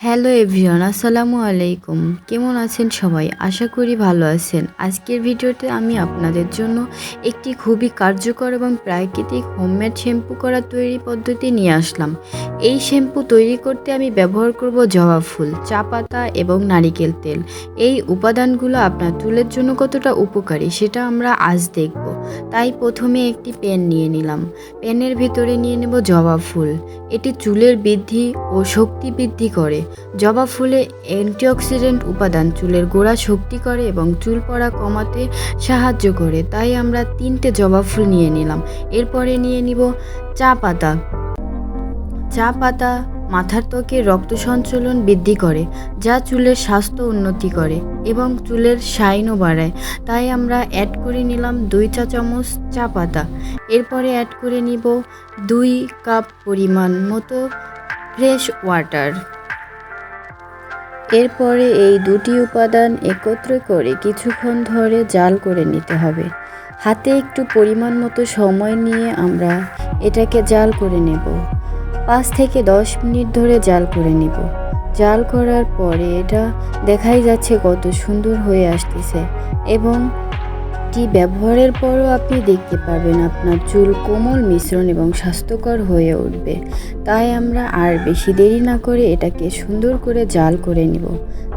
Hello everyone, আসসালামু আলাইকুম। কেমন আছেন সবাই? আশা করি ভালো আছেন। আজকের ভিডিওতে আমি আপনাদের জন্য একটি খুবই কার্যকর এবং প্রাকৃতিক হোমমেড শ্যাম্পু করা তৈরি পদ্ধতি নিয়ে আসলাম। এই শ্যাম্পু তৈরি করতে আমি ব্যবহার করব জবা ফুল, চা পাতা এবং নারিকেল তেল। এই উপাদানগুলো আপনার চুলের জন্য কতটা উপকারী সেটা আমরা আজ দেখব। তাই প্রথমে একটি পেন নিয়ে নিলাম। পেনের ভিতরে নিয়ে নেব জবা ফুল। এটি চুলের বৃদ্ধি ও শক্তি বৃদ্ধি করে। জবা ফুলে অ্যান্টিঅক্সিডেন্ট উপাদান চুলের গোড়া শক্তি করে এবং চুল পড়া কমাতে সাহায্য করে। তাই আমরা তিনটে জবা ফুল নিয়ে নিলাম। এরপরে নিয়ে নিব চা পাতা। চা পাতা মাথার ত্বকে রক্ত সঞ্চালন বৃদ্ধি করে, যা চুলের স্বাস্থ্য উন্নতি করে এবং চুলের শাইনও বাড়ায়। তাই আমরা অ্যাড করে নিলাম দুই চা চামচ চা পাতা। এরপরে অ্যাড করে নিব দুই কাপ পরিমাণ মতো ফ্রেশ ওয়াটার এরপরে এই দুটি উপাদান একত্রে করে কিছুক্ষণ ধরে জাল করে নিতে হবে। হাতে একটু পরিমাণ মতো সময় নিয়ে আমরা এটাকে জাল করে নেব। পাঁচ থেকে দশ মিনিট ধরে জাল করে নেব। জাল করার পরে এটা দেখাই যাচ্ছে কত সুন্দর হয়ে আসতেছে এবং টি ব্যবহারের পরও আপনি দেখতে পাবেন আপনার চুল কোমল মিশ্রণ এবং স্বাস্থ্যকর হয়ে উঠবে। তাই আমরা আর বেশি দেরি না করে এটাকে সুন্দর করে জাল করে নিব।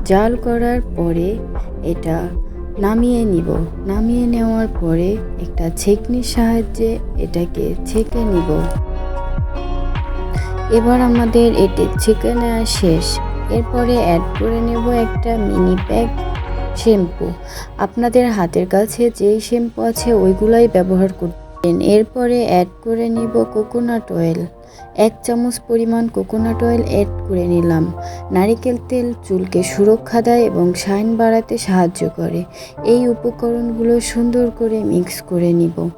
জাল করার পরে এটা নামিয়ে নিব। নামিয়ে নেওয়ার পরে একটা ছেঁকনির সাহায্যে এটাকে ছেঁকে নিব। এবার আমাদের এটি নেওয়া শেষ। এরপরে অ্যাড করে নেব একটা মিনি প্যাক শ্যাম্পু আপনাদের হাতের কাছে যেই শ্যাম্পু আছে, ওইগুলাই ব্যবহার করবেন। এরপরে অ্যাড করে নিব কোকোনাট অয়েল এক চামচ পরিমাণ কোকোনাট অয়েল অ্যাড করে নিলাম। নারিকেল তেল চুলকে সুরক্ষা দেয় এবং শাইন বাড়াতে সাহায্য করে। এই উপকরণগুলো সুন্দর করে মিক্স করে নিব।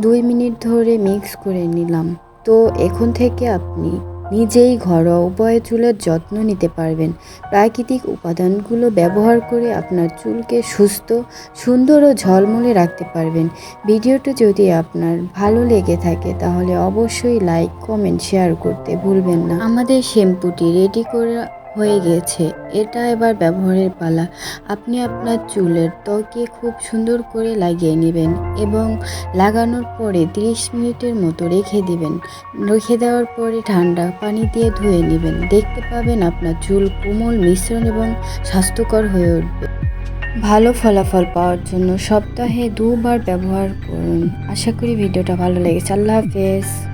দুই মিনিট ধরে মিক্স করে নিলাম। তো এখন থেকে আপনি নিজেই ঘরোয়া উপায়ে চুলের যত্ন নিতে পারবেন। প্রাকৃতিক উপাদানগুলো ব্যবহার করে আপনার চুলকে সুস্থ, সুন্দর ও ঝলমলে রাখতে পারবেন। ভিডিওটি যদি আপনার ভালো লেগে থাকে তাহলে অবশ্যই লাইক, কমেন্ট, শেয়ার করতে ভুলবেন না। আমাদের শ্যাম্পুটি রেডি করে হয়ে গেছে। এটা এবার ব্যবহারের পালা। আপনি আপনার চুলের ত্বকে খুব সুন্দর করে লাগিয়ে নেবেন এবং লাগানোর পরে 30 মিনিটের মতো রেখে দিবেন। রেখে দেওয়ার পরে ঠান্ডা পানি দিয়ে ধুয়ে নেবেন। দেখতে পাবেন আপনার চুল কোমল, মিশ্রণ এবং স্বাস্থ্যকর হয়ে উঠবে। ভালো ফলাফল পাওয়ার জন্য সপ্তাহে দুবার ব্যবহার করুন। আশা করি ভিডিওটা ভালো লেগেছে। আল্লাহ হাফেজ।